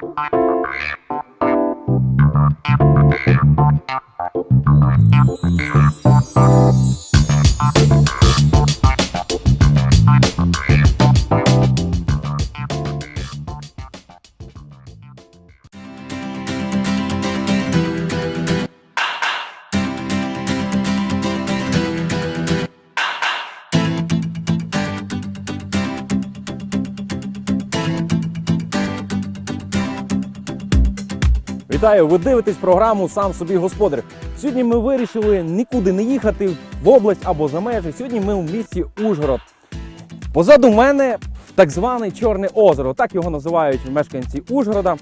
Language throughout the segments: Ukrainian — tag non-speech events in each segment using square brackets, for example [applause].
Thank you. Вітаю! Ви дивитесь програму Сам собі господар. Сьогодні ми вирішили нікуди не їхати в область або за межі. Сьогодні ми в місті Ужгород. Позаду мене так зване Чорне озеро, так його називають мешканці Ужгорода.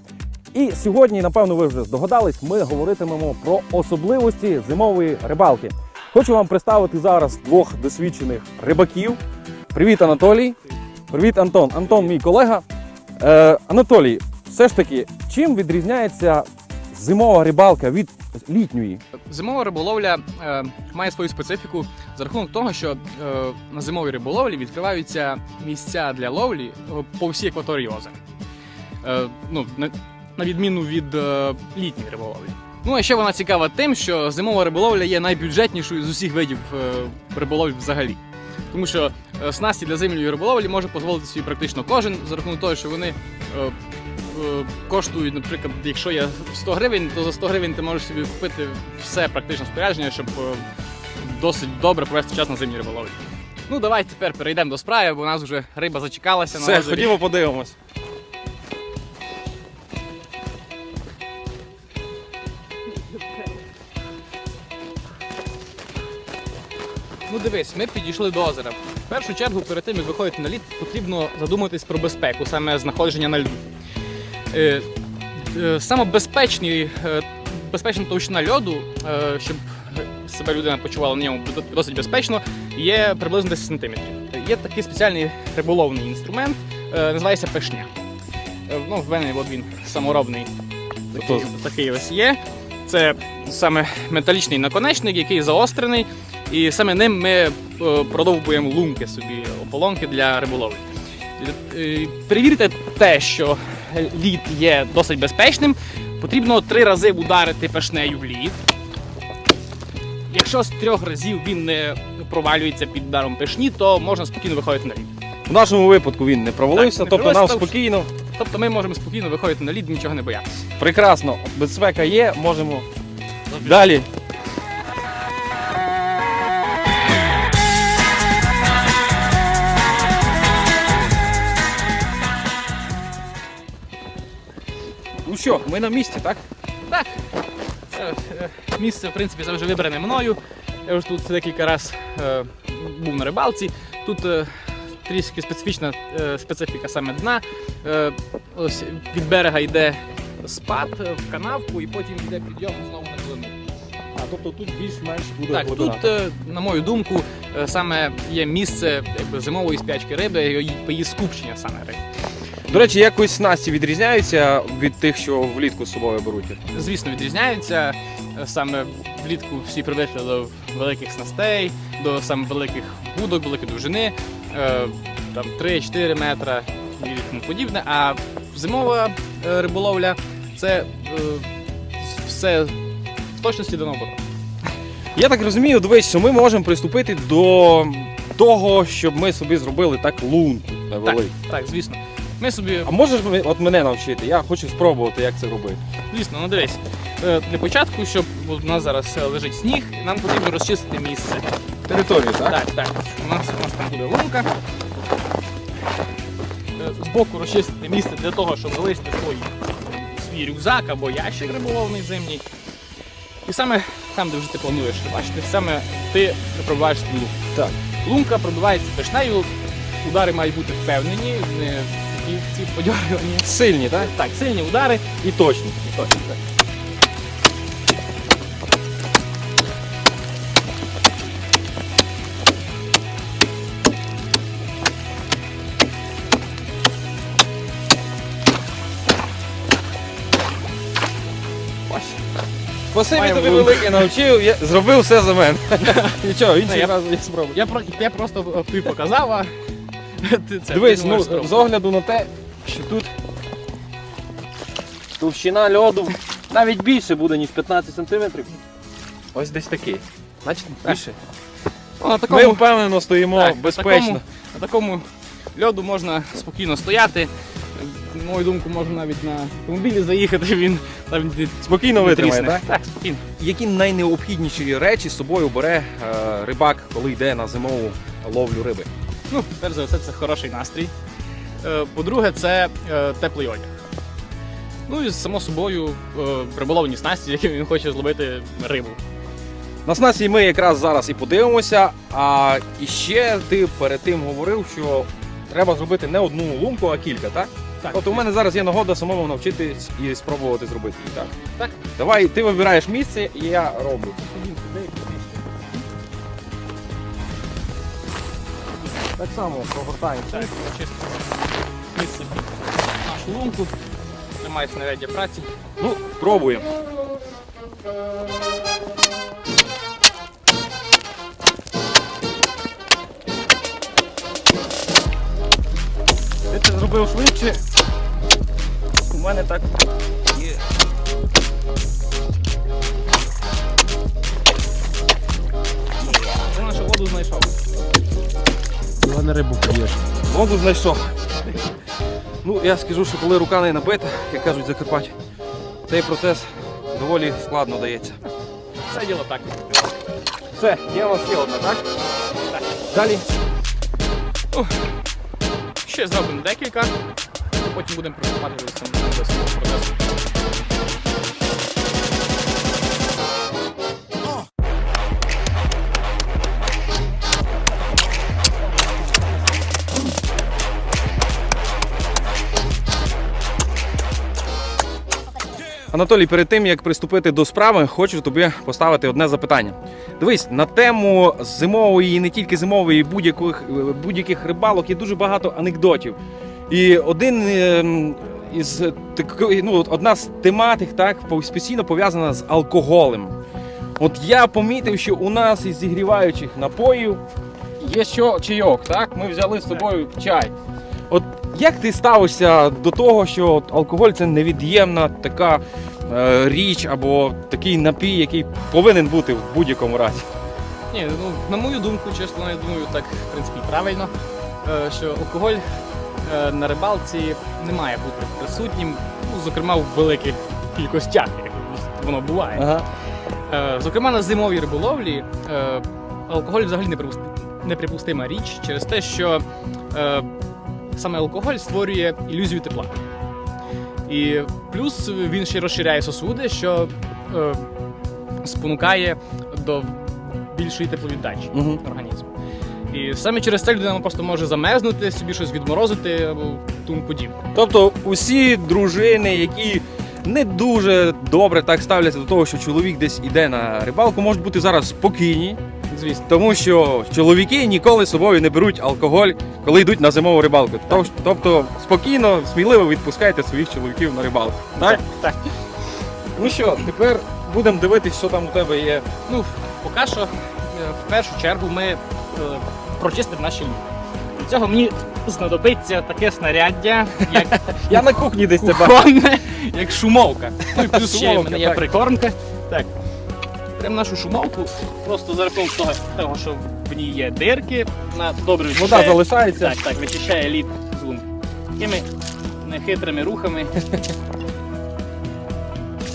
І сьогодні, напевно, ви вже здогадались, ми говоритимемо про особливості зимової рибалки. Хочу вам представити зараз двох досвідчених рибаків. Привіт, Анатолій. Привіт, Антон. Антон, мій колега. Е, Анатолій, все ж таки, чим відрізняється зимова рибалка від літньої? Зимова риболовля е, має свою специфіку за рахунок того, що е, на зимовій риболовлі відкриваються місця для ловлі е, по всій акваторії озера. Е, ну, на, на відміну від е, літньої риболовлі. Ну а ще вона цікава тим, що зимова риболовля є найбюджетнішою з усіх видів е, риболовлі взагалі. Тому що е, снасті для зимньої риболовлі може дозволити собі практично кожен за рахунок того, що вони е, коштують, наприклад, якщо є 100 гривень, то за 100 гривень ти можеш собі купити все практично спорядження, щоб е, досить добре провести час на зимній риболовлі. Ну давайте тепер перейдемо до справи, бо у нас вже риба зачекалася на озері. ходімо подивимось. Ну дивись, ми підійшли до озера. В першу чергу, перед тим як виходити на лід, потрібно задуматись про безпеку, саме знаходження на льду. Е, е, саме безпечний, е, безпечна товщина льоду, щоб себе людина почувала на ньому досить безпечно, є приблизно 10 см. Є такий спеціальний риболовний інструмент, називається пешня. Ну, в мене от він саморобний такий, такий ось є. Це саме металічний наконечник, який заострений, і саме ним ми продовбуємо лунки собі, ополонки для риболовлі. Е, Перевірити те, що лід є досить безпечним, потрібно три рази ударити пешнею в лід. Якщо з трьох разів він не провалюється під ударом пешні, то можна спокійно виходити на лід. В нашому випадку він не провалився, Так, не тобто нам провалився, спокійно, Тобто ми можемо спокійно виходити на лід, нічого не боятися. прекрасно, безпека є, можемо далі. Що, ми на місці, так? Так. Це, е, Місце, в принципі, вже вибране мною. Я вже тут декілька разів е, був на рибалці. Тут е, трішки специфічна е, специфіка саме дна. Е, ось від берега йде спад е, в канавку і потім йде підйом знову на глибину. А, тобто тут більш-менш буде Так, тут, е, на мою думку, е, саме є місце якби, зимової спячки риби, її, її скупчення саме риби. До речі, якось снасті відрізняються від тих, що влітку з собою беруть. звісно, відрізняються. Саме влітку всі привикли до великих снастей, до саме великих будок, великої довжини, е, там 3-4 метра і тому подібне. А зимова е, риболовля це е, все в точності до наоборот. Я так розумію, дивись, що ми можемо приступити до того, щоб ми собі зробили так лунку невелику. Так, звісно. Ми собі, А можеш от мене навчити? Я хочу спробувати, як це робити. звісно, ну дивись. е, Для початку, щоб от у нас зараз е, лежить сніг, нам потрібно розчистити місце. Територію, Так, так. У нас, у нас там буде лунка. Е, Збоку розчистити місце для того, щоб залишити свій, свій рюкзак або ящик риболовний зимній. І саме там, де вже ти плануєш бачити, саме ти пробиваєш свою лунку. Так. Лунка пробивається пешнею, удари мають бути впевнені, не такі ці подьорювані. Сильні, так? Так, сильні удари. І точні. Точно, так. Спасибі тобі велике навчив, я зробив все за мене. [laughs] Нічого, інший я- раз я спробую. Я, про- я просто тобі показав, а [laughs] ти, це, Дивись, ну, з огляду на те, що тут Товщина льоду навіть більше буде, ніж 15 см. Ось десь такий. Значить, більше. Ну, на Ми впевнено стоїмо так, безпечно. На такому, на такому льоду можна спокійно стояти. На мою думку, можна навіть на автомобілі заїхати, він не Спокійно витримає, так? Так, спокійно. Які найнеобхідніші речі з собою бере е, рибак, коли йде на зимову ловлю риби? Ну, перш за все, це хороший настрій. Е, По-друге, це е, теплий одяг. Ну і само собою е, риболовні снасті, [laughs] якими він хоче зловити рибу. На снасті ми якраз зараз і подивимося. А іще ти перед тим говорив, що треба зробити не одну лунку, а кілька, так? Так, От у мене зараз є нагода самому навчитись і спробувати зробити її, так? Так. Давай, ти вибираєш місце і я роблю. Так само прогортаємося. Так, чисто місце нашу лунку, тримай снаряддя праці. Ну, пробуємо. Ти це зробив швидше. У мене так Воду знайшов. Ну, я скажу, що коли рука не набита, як кажуть в Закарпатті, цей процес доволі складно дається. Все діло так. Все, є у вас ще одна, так? Так. Далі. Ще зробимо декілька, потім будемо приступати до самого процесу. Анатолій, перед тим як приступити до справи, хочу тобі поставити одне запитання. Дивись, на тему зимової, і не тільки зимової, будь-яких будь-яких рибалок є дуже багато анекдотів. І один ем, із ну, одна з тематик так постійно пов'язана з алкоголем. От я помітив, що у нас із зігріваючих напоїв є що чайок, так? Ми взяли з собою чай. От як ти ставишся до того, що алкоголь це невід'ємна така е, річ або такий напій, який повинен бути в будь-якому разі? Ні, ну на мою думку, чесно, я думаю, так в принципі правильно, е, що алкоголь е, на рибалці не має бути присутнім, ну, зокрема в великих кількостях, як воно буває. Ага. Е, Зокрема, на зимовій риболовлі е, алкоголь взагалі неприпусти- неприпустима річ через те, що е, саме алкоголь створює ілюзію тепла. І плюс він ще розширяє сосуди, що е, спонукає до більшої тепловіддачі Угу. організму. І саме через це людина просто може замерзнути, собі щось відморозити або тому подібне. Тобто усі дружини, які не дуже добре так ставляться до того, що чоловік десь іде на рибалку, можуть бути зараз спокійні, Звісно. тому що чоловіки ніколи з собою не беруть алкоголь, коли йдуть на зимову рибалку. Тож- Тобто спокійно, сміливо відпускайте своїх чоловіків на рибалку. Так? Так. Ну що, тепер будемо дивитися, що там у тебе є. Ну, поки що, е, в першу чергу, ми е, прочистимо наші льоди. Для цього мені знадобиться таке снаряддя, [laughs] як Я на кухні десь бачу. кухонне, як шумовка. Ну і плюс ще в Шумовка, мене є так. прикормка. Так. Прям нашу шумовку, просто за рахунок того, того, що в ній є дирки, вона добре Вода вичищає. залишається. Так, так, вичищає лід з лунки. Такими нехитрими рухами. [laughs]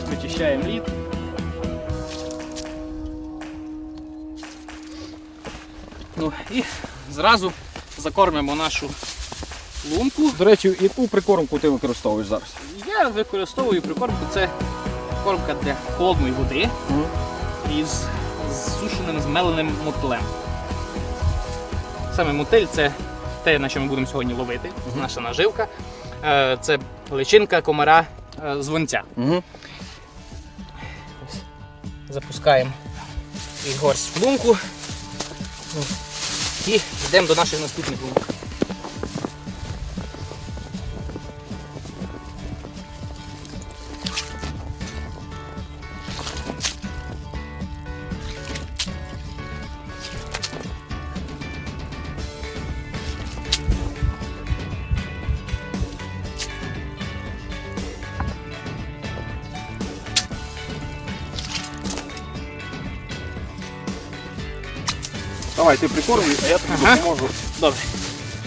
Вичищаємо лід. Ну і зразу закормимо нашу лунку. До речі, яку прикормку ти використовуєш зараз? Я використовую прикормку, це кормка для холодної води із зсушеним змеленим мотилем. Саме мотиль це те, на що ми будемо сьогодні ловити, наша наживка. Е, Це личинка комара е, звонця. Угу. Запускаємо і горсть в лунку. Ну, І йдемо до наших наступних лунок. Давай ти прикормлюй, а я тобі Ага. допоможу Добре.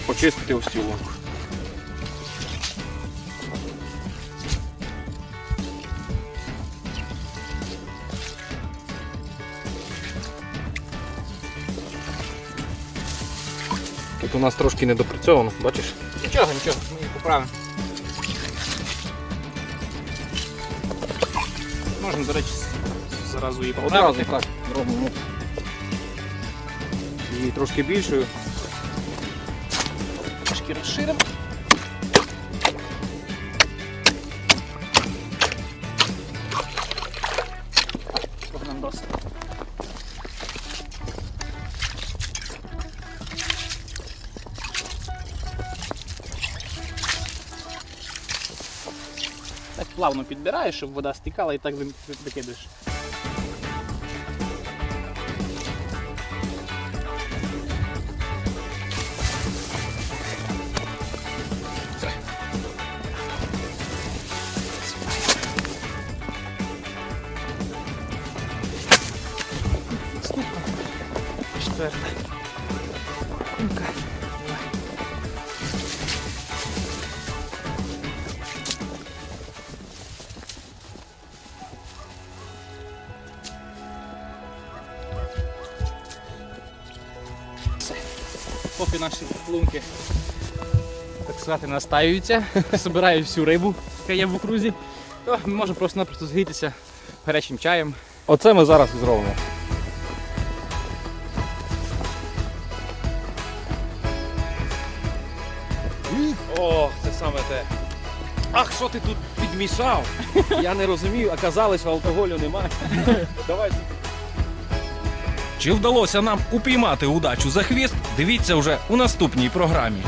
почистити ось цю лунку. Тут у нас трошки недопрацьовано, бачиш? Нічого, нічого, ми її поправимо. Можна, до речі, зразу її Одразу поправити. так робимо. Її трошки більшою. Трошки розширимо. Так плавно підбираєш, щоб вода стікала і так ви- Кумка. Все. Поки наші лунки, так сказати, настаюються, збирають [laughs] всю рибу, яка є в окрузі, то ми можемо просто-напросто згрітися гарячим чаєм. Оце ми зараз і зробимо. Ах, що ти тут підмішав? Я не розумію, а казали, що алкоголю немає. Давай. Чи вдалося нам упіймати удачу за хвіст? Дивіться вже у наступній програмі.